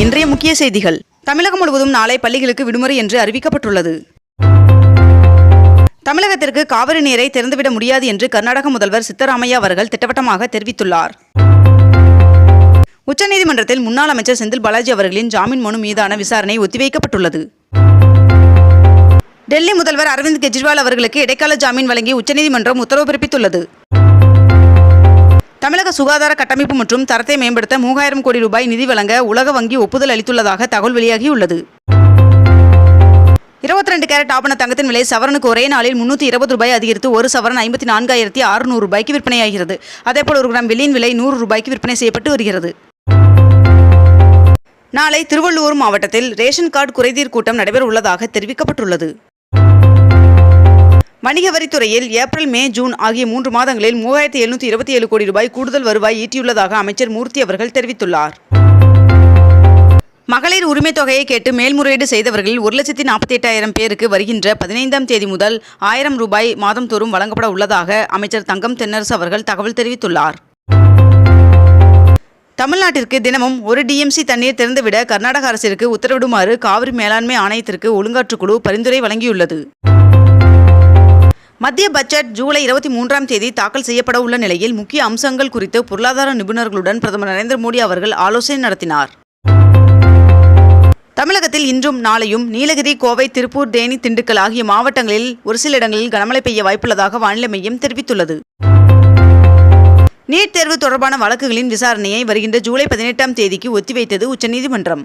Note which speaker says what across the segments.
Speaker 1: இன்றைய முக்கிய செய்திகள். தமிழகம் முழுவதும் நாளை பள்ளிகளுக்கு விடுமுறை என்று அறிவிக்கப்பட்டுள்ளது. தமிழகத்திற்கு காவிரி நீரை திறந்துவிட முடியாது என்று கர்நாடக முதல்வர் சித்தராமையா அவர்கள் திட்டவட்டமாக தெரிவித்துள்ளார். உச்சநீதிமன்றத்தில் முன்னாள் அமைச்சர் செந்தில் பாலாஜி அவர்களின் ஜாமீன் மனு மீதான விசாரணை ஒத்திவைக்கப்பட்டுள்ளது. டெல்லி முதல்வர் அரவிந்த் கெஜ்ரிவால் அவர்களுக்கு இடைக்கால ஜாமீன் வழங்கி உச்சநீதிமன்றம் உத்தரவு பிறப்பித்துள்ளது. தமிழக சுகாதார கட்டமைப்பு மற்றும் தரத்தை மேம்படுத்த மூவாயிரம் கோடி ரூபாய் நிதி வழங்க உலக வங்கி ஒப்புதல் அளித்துள்ளதாக தகவல் வெளியாகியுள்ளது. இருபத்தி ரெண்டு கேரட் ஆபண தங்கத்தின் விலை சவரனுக்கு ஒரே நாளில் முன்னூற்றி இருபது ரூபாய் அதிகரித்து ஒரு சவரன் ஐம்பத்தி நான்காயிரத்தி அறுநூறு ரூபாய்க்கு விற்பனையாகிறது. அதேபோல் ஒரு கிராம் வெள்ளியின் விலை நூறு ரூபாய்க்கு விற்பனை செய்யப்பட்டு வருகிறது. நாளை திருவள்ளூர் மாவட்டத்தில் ரேஷன் கார்டு குறைதீர் கூட்டம் நடைபெற உள்ளதாக தெரிவிக்கப்பட்டுள்ளது. வணிக வரித்துறையில் ஏப்ரல் மே ஜூன் ஆகிய மூன்று மாதங்களில் மூவாயிரத்தி எழுநூற்றி இருபத்தி ஏழு கோடி ரூபாய் கூடுதல் வருவாய் ஈட்டியுள்ளதாக அமைச்சர் மூர்த்தி அவர்கள் தெரிவித்துள்ளார். மகளிர் உரிமைத் தொகையை கேட்டு மேல்முறையீடு செய்தவர்களில் ஒரு லட்சத்தி நாற்பத்தி எட்டாயிரம் பேருக்கு வருகின்ற பதினைந்தாம் தேதி முதல் ஆயிரம் ரூபாய் மாதம்தோறும் வழங்கப்பட உள்ளதாக அமைச்சர் தங்கம் தென்னரசு அவர்கள் தகவல் தெரிவித்துள்ளார். தமிழ்நாட்டிற்கு தினமும் ஒரு டிஎம்சி தண்ணீர் திறந்துவிட கர்நாடக அரசிற்கு உத்தரவிடுமாறு காவிரி மேலாண்மை ஆணையத்திற்கு ஒழுங்காற்றுக்குழு பரிந்துரை வழங்கியுள்ளது. மத்திய பட்ஜெட் ஜூலை இருபத்தி மூன்றாம் தேதி தாக்கல் செய்யப்பட உள்ள நிலையில் முக்கிய அம்சங்கள் குறித்து பொருளாதார நிபுணர்களுடன் பிரதமர் நரேந்திர மோடி அவர்கள் ஆலோசனை நடத்தினார். தமிழகத்தில் இன்றும் நாளையும் நீலகிரி கோவை திருப்பூர் தேனி திண்டுக்கல் ஆகிய மாவட்டங்களில் ஒரு சில இடங்களில் கனமழை பெய்ய வாய்ப்புள்ளதாக வானிலை மையம் தெரிவித்துள்ளது. நீட் தேர்வு தொடர்பான வழக்குகளின் விசாரணையை வருகின்ற ஜூலை பதினெட்டாம் தேதிக்கு ஒத்திவைத்தது உச்சநீதிமன்றம்.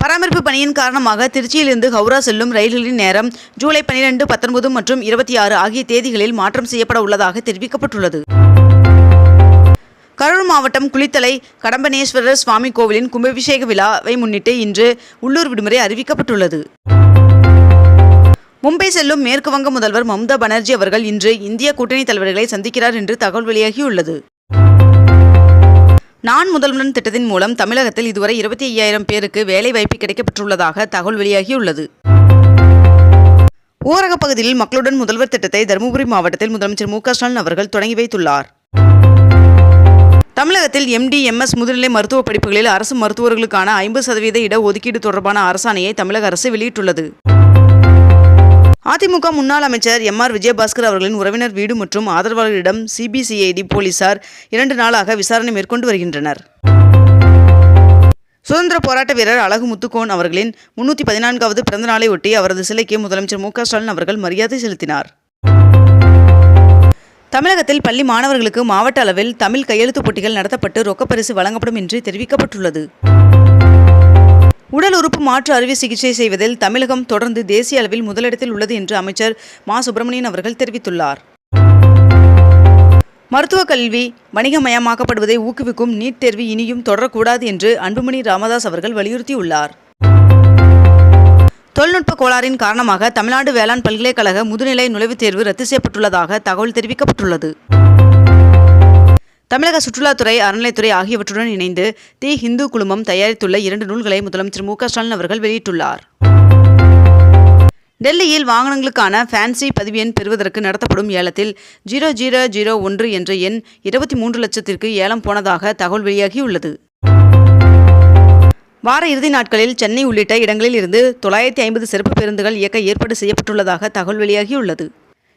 Speaker 1: பராமரிப்பு பணியின் காரணமாக திருச்சியிலிருந்து ஹவுரா செல்லும் ரயில்களின் நேரம் ஜூலை பனிரெண்டு பத்தொன்பது மற்றும் இருபத்தி ஆறு ஆகிய தேதிகளில் மாற்றம் செய்யப்பட உள்ளதாக தெரிவிக்கப்பட்டுள்ளது. கரூர் மாவட்டம் குளித்தலை கடம்பனேஸ்வரர் சுவாமி கோவிலின் கும்பாபிஷேக விழாவை முன்னிட்டு இன்று உள்ளூர் விடுமுறை அறிவிக்கப்பட்டுள்ளது. மும்பை செல்லும் மேற்கு வங்க முதல்வர் மம்தா பானர்ஜி அவர்கள் இன்று இந்திய கூட்டணி தலைவர்களை சந்திக்கிறார் என்று தகவல் வெளியாகியுள்ளது. நான் முதல்வன் திட்டத்தின் மூலம் தமிழகத்தில் இதுவரை இருபத்தி ஐயாயிரம் பேருக்கு வேலை வாய்ப்பு கிடைக்கப்பட்டுள்ளதாக தகவல் வெளியாகியுள்ளது. ஊரகப் பகுதியில் மக்களுடன் முதல்வர் திட்டத்தை தருமபுரி மாவட்டத்தில் முதலமைச்சர் மு ஸ்டாலின் அவர்கள் தொடங்கி வைத்துள்ளார். தமிழகத்தில் எம்டி எம்எஸ் முதுநிலை மருத்துவ படிப்புகளில் அரசு மருத்துவர்களுக்கான ஐம்பது சதவீத இடஒதுக்கீடு தொடர்பான அரசாணையை தமிழக அரசு வெளியிட்டுள்ளது. அதிமுக முன்னாள் அமைச்சர் எம் ஆர் விஜயபாஸ்கர் அவர்களின் உறவினர் வீடு மற்றும் ஆதரவாளர்களிடம் சிபிசிஐடி போலீசார் இரண்டு நாளாக விசாரணை மேற்கொண்டு வருகின்றனர். சுதந்திர போராட்ட வீரர் அழகு முத்துக்கோன் அவர்களின் முன்னூற்றி பதினான்காவது பிறந்தநாளை ஒட்டி அவரது சிலைக்கு முதலமைச்சர் மு ஸ்டாலின் அவர்கள் மரியாதை செலுத்தினார். தமிழகத்தில் பள்ளி மாணவர்களுக்கு மாவட்ட அளவில் தமிழ் கையெழுத்துப் போட்டிகள் நடத்தப்பட்டு ரொக்கப்பரிசு வழங்கப்படும் என்று தெரிவிக்கப்பட்டுள்ளது. உடல் உறுப்பு மாற்று அறுவை சிகிச்சை செய்வதில் தமிழகம் தொடர்ந்து தேசிய அளவில் முதலிடத்தில் உள்ளது என்று அமைச்சர் மா. சுப்பிரமணியன் அவர்கள் தெரிவித்துள்ளார். மருத்துவக் கல்வி வணிகமயமாக்கப்படுவதை ஊக்குவிக்கும் நீட் தேர்வு இனியும் தொடரக்கூடாது என்று அன்புமணி ராமதாஸ் அவர்கள் வலியுறுத்தியுள்ளார். தொழில்நுட்ப கோளாறின் காரணமாக தமிழ்நாடு வேளாண் பல்கலைக்கழக முதுநிலை நுழைவுத் தேர்வு ரத்து செய்யப்பட்டுள்ளதாக தகவல் தெரிவிக்கப்பட்டுள்ளது. தமிழக சுற்றுலாத்துறை அறநிலைத்துறை ஆகியவற்றுடன் இணைந்து தி ஹிந்து குழுமம் தயாரித்துள்ள இரண்டு நூல்களை முதலமைச்சர் மு ஸ்டாலின் அவர்கள் வெளியிட்டுள்ளார். டெல்லியில் வாகனங்களுக்கான ஃபேன்சி பதிவு எண் பெறுவதற்கு நடத்தப்படும் ஏலத்தில் ஜீரோ ஜீரோ ஜீரோ ஒன்று என்ற எண் இருபத்தி மூன்று லட்சத்திற்கு ஏலம் போனதாக தகவல் வெளியாகியுள்ளது. வார இறுதி நாட்களில் சென்னை உள்ளிட்ட இடங்களில் இருந்து தொள்ளாயிரத்தி ஐம்பது சிறப்பு பேருந்துகள் இயக்க ஏற்பாடு செய்யப்பட்டுள்ளதாக தகவல் வெளியாகியுள்ளது.